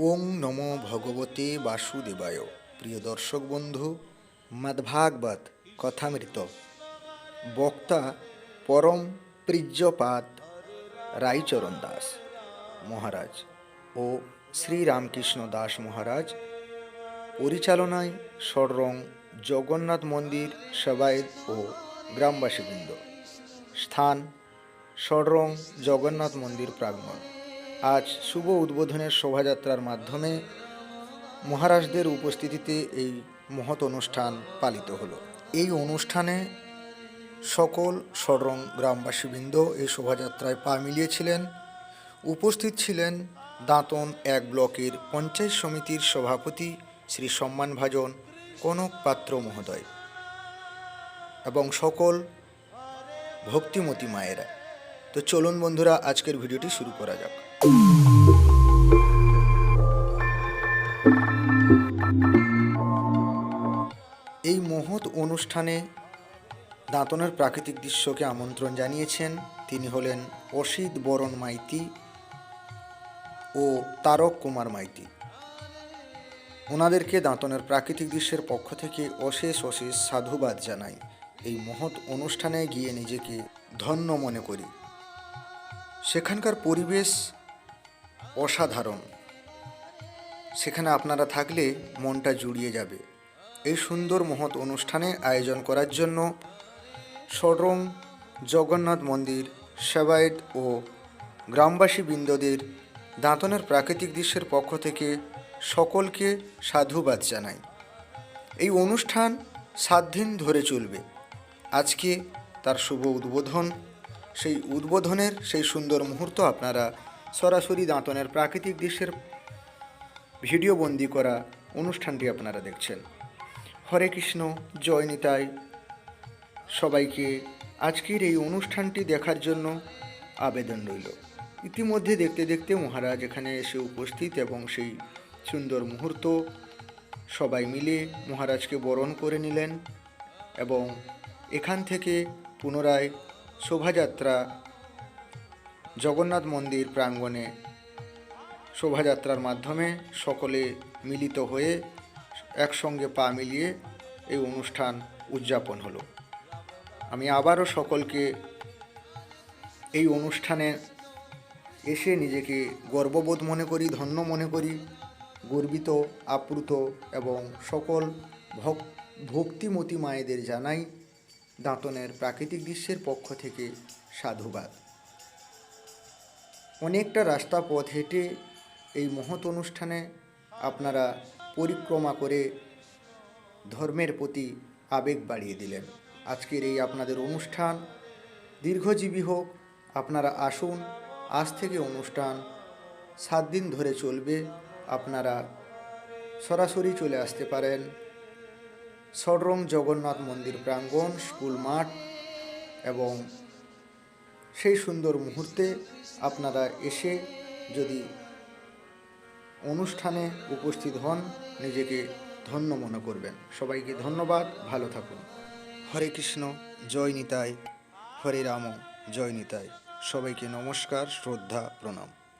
ওং নমো ভগবতে বাসুদেবায়। প্রিয় দর্শক বন্ধু, মদ্ভাগবত কথামৃত। বক্তা পরম প্রিজ্যপাদ রাইচরণ দাস মহারাজ ও শ্রী রামকৃষ্ণ দাস মহারাজ। পরিচালনায় ষড়রং জগন্নাথ মন্দির সেবায়েত ও গ্রামবাসীবৃন্দ। স্থান ষড়রং জগন্নাথ মন্দির প্রাঙ্গণ। আজ শুভ উদ্বোধনের শোভাযাত্রার মাধ্যমে মহারাজদের উপস্থিতিতে এই মহৎ অনুষ্ঠান পালিত হলো। এই অনুষ্ঠানে সকল ষড়রং গ্রামবাসীবৃন্দ এই শোভাযাত্রায় পা মিলিয়েছিলেন। উপস্থিত ছিলেন দাঁতন এক ব্লকের পঞ্চায়েত সমিতির সভাপতি শ্রী সম্মানভাজন কনক পাত্র মহোদয় এবং সকল ভক্তিমতী মায়েরা। তো চলুন বন্ধুরা, আজকের ভিডিওটি শুরু করা যাক। এই মহৎ অনুষ্ঠানে দাঁতনের প্রাকৃতিক দৃশ্যকে আমন্ত্রণ জানিয়েছেন। তিনি হলেন অসিত বরণ মাইতি ও তারক কুমার মাইতি। ওনাদেরকে দাঁতনের প্রাকৃতিক দৃশ্যের পক্ষ থেকে অশেষ অশেষ সাধুবাদ জানাই। এই মহৎ অনুষ্ঠানে গিয়ে নিজেকে ধন্য মনে করি। সেখানকার পরিবেশ অসাধারণ। সেখানে আপনারা থাকলে মনটা জুড়িয়ে যাবে। এই সুন্দর মহৎ অনুষ্ঠানে আয়োজন করার জন্য ষড়রং জগন্নাথ মন্দির, সেবায়েত ও গ্রামবাসী বৃন্দদের দাঁতনের প্রাকৃতিক দৃশ্যের পক্ষ থেকে সকলকে সাধুবাদ জানাই। এই অনুষ্ঠান সাত দিন ধরে চলবে। আজকে তার শুভ উদ্বোধন সেই উদ্বোধনের সেই সুন্দর মুহূর্ত আপনারা সরাসরি দাঁতনের প্রাকৃতিক দৃশ্যের ভিডিও বন্দি করা অনুষ্ঠানটি আপনারা দেখছেন। হরে কৃষ্ণ, জয় নিতাই। সবাইকে আজকের এই অনুষ্ঠানটি দেখার জন্য আবেদন রইল। ইতিমধ্যে দেখতে দেখতে মহারাজ এখানে এসে উপস্থিত এবং সেই সুন্দর মুহূর্ত সবাই মিলে মহারাজকে বরণ করে নিলেন এবং এখান থেকে পুনরায় শোভাযাত্রা, জগন্নাথ মন্দির প্রাঙ্গণে শোভাযাত্রার মাধ্যমে সকলে মিলিত হয়ে একসঙ্গে পা মিলিয়ে এই অনুষ্ঠান উদযাপন হলো। আমি আবারও সকলকে এই অনুষ্ঠানে এসে নিজেকে গর্ববোধ মনে করি, ধন্য মনে করি, গর্বিত, আপ্লুত এবং সকল ভক, ভক্তিমতী মায়েদের জানাই দাঁতনের প্রাকৃতিক দৃশ্যের পক্ষ থেকে সাধুবাদ। অনেকটা রাস্তা পথ হেঁটে এই মহৎ অনুষ্ঠানে আপনারা পরিক্রমা করে ধর্মের প্রতি আবেগ বাড়িয়ে দিলেন। আজকের এই আপনাদের অনুষ্ঠান দীর্ঘজীবী হোক, আপনারা আসুন, আজ থেকে অনুষ্ঠান সাত দিন ধরে চলবে, আপনারা সরাসরি চলে আসতে পারেন। ষড়রং জগন্নাথ মন্দির প্রাঙ্গণ, স্কুল মাঠ এবং সেই সুন্দর মুহূর্তে আপনারা এসে যদি অনুষ্ঠানে উপস্থিত হন, নিজেকে ধন্য মনে করবেন। সবাইকে ধন্যবাদ, ভালো থাকুন। হরে কৃষ্ণ, জয় নিতাই। হরে রাম, জয় নিতাই। সবাইকে নমস্কার, শ্রদ্ধা, প্রণাম।